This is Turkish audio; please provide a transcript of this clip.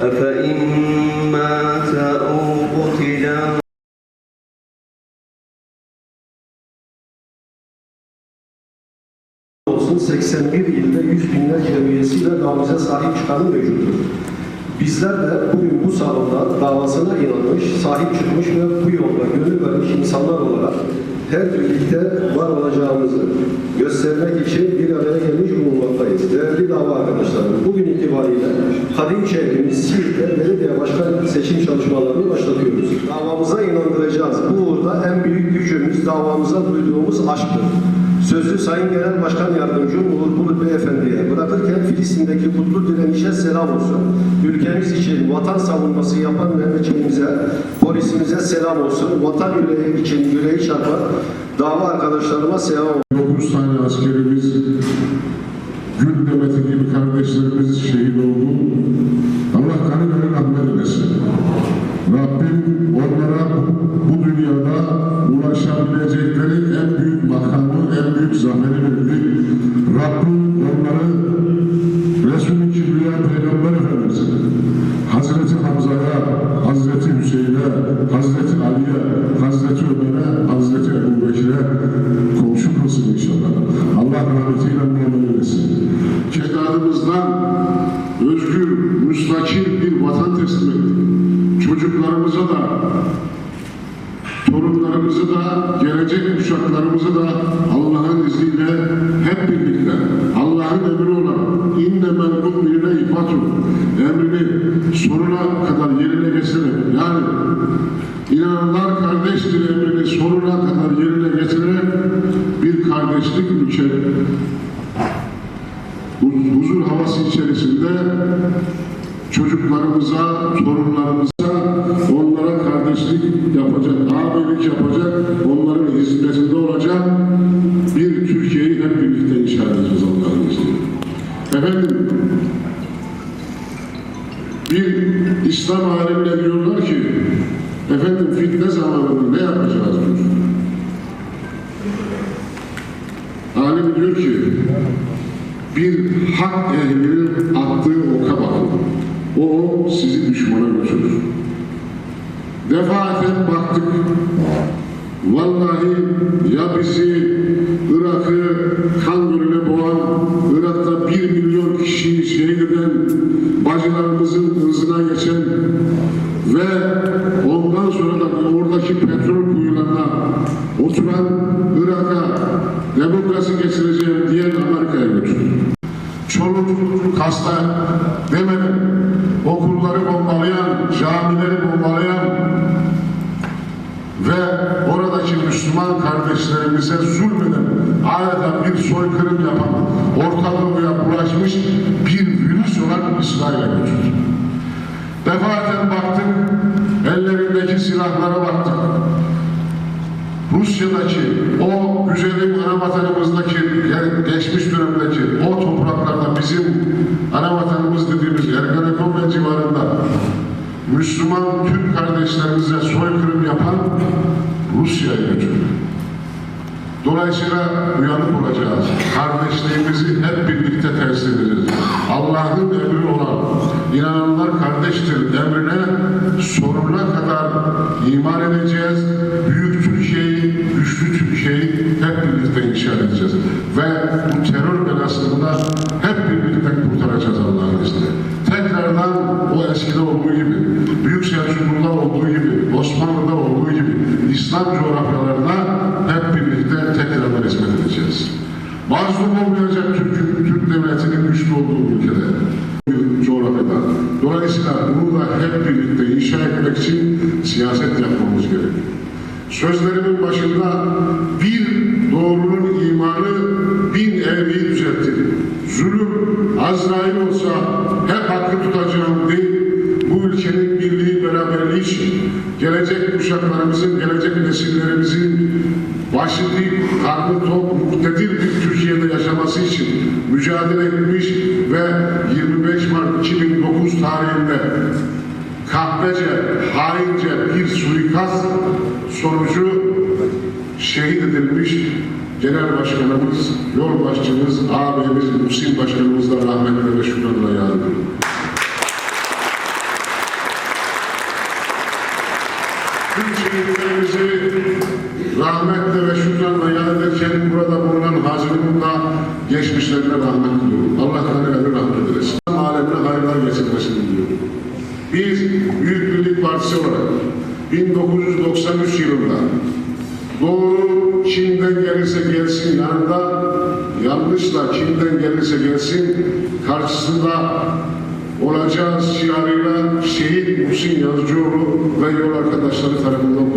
أفإن مات أو قتلا olsun 81 ilde yüz binlerce üyesiyle davamıza sahip çıkanı mevcuttur. Bizler de bugün bu salonda davasına inanmış, sahip çıkmış ve bu yolda gönül vermiş insanlar olarak her birlikte var olacağımızı göstermek için bir araya gelmiş itibariyle Kadim şehrimiz Siirt'te belediye başkan seçim çalışmalarını başlatıyoruz. Davamıza inandıracağız. Bu uğurda en büyük gücümüz davamıza duyduğumuz aşktır. Sözü Sayın Genel Başkan Yardımcım Uğur Bulut Beyefendi'ye bırakırken Filistin'deki kutlu direnişe selam olsun. Ülkemiz için vatan savunması yapan Mehmetçiğimize, polisimize selam olsun. Vatan yüreği için yüreği çarpan dava arkadaşlarıma selam olsun. 9 tane askerimiz, torunlarımızı da, gelecek kuşaklarımızı da Allah'ın izniyle hep birlikte Allah'ın emri olan innemel mu'minine ifatun emrini sonuna kadar yerine getirerek yani inananlar kardeştir emrini sonuna kadar yerine getirerek bir kardeşlik ülke hu- huzur havası içerisinde çocuklarımıza, torunlarımıza Efendim, bir İslam alimler diyorlar ki, efendim fitne zamanında ne yapacağız diyor. Alim diyor ki, bir hak ehlinin attığı oka bakın. O sizi düşmana götürür. Defaten baktık. Vallahi ya bizi ve ondan sonra da oradaki petrol kuyularına oturan Irak'a demokrasi getireceğim diyen Amerika'ya götürdü. Çoluk hasta demedim. Okulları bombalayan, camileri bombalayan ve oradaki Müslüman kardeşlerimize zulmeden, adeta bir soykırım yapan, ortalığa bulaşmış bir virüs olan İsrail'e götürdü. Defaten baktık, ellerindeki silahlara baktık. Rusya'daki o güzelim ana vatanımızdaki yani geçmiş dönemdeki o topraklarda bizim ana vatanımız dediğimiz Ergenekon ve civarında Müslüman Türk kardeşlerimize soykırım yapan Rusya'ya götürdü. Dolayısıyla uyanık olacağız. Kardeşliğimizi hep birlikte teslim edeceğiz. Allah'ın emri olan inananlar kardeştir emrine sonuna kadar iman edeceğiz. Büyük Türkiye'yi, güçlü Türkiye'yi hep birlikte inşa edeceğiz. Ve bu terör belasını hep birlikte kurtaracağız Allah'ın izniyle. Tekrardan o eskide olduğu gibi, Büyük Selçuklu'da olduğu gibi, Osmanlı'da olduğu gibi İslam coğrafyalarına hep birlikte tekrardan hizmet edeceğiz. Mazlum olmayacak Türk, Türk devletinin güçlü olduğu ülkede, bir coğrafyada. Dolayısıyla bunu da hep birlikte inşa etmek için siyaset yapmamız gerekiyor. Sözlerimin başında gelecek kuşaklarımızın, gelecek nesillerimizin başı dik, karnı tok, muktedir bir Türkiye'de yaşaması için mücadele etmiş ve 25 Mart 2009 tarihinde kahpece, haince bir suikast sonucu şehit edilmiş Genel Başkanımız, Yol Başçımız, ağabeyimiz Muhsin Başkanımız da rahmetle geçmişlerine rahmet diliyorum. Allah kanıları rahmet eylesin. Alemine hayırlar getirmesini diliyorum. Biz Büyük Birlik Partisi olarak 1993 yılında doğru kimden gelirse gelsin yanında, yanlışla kimden gelirse gelsin karşısında olacağız şiarıyla şehit Muhsin Yazıcıoğlu ve yol arkadaşları tarafından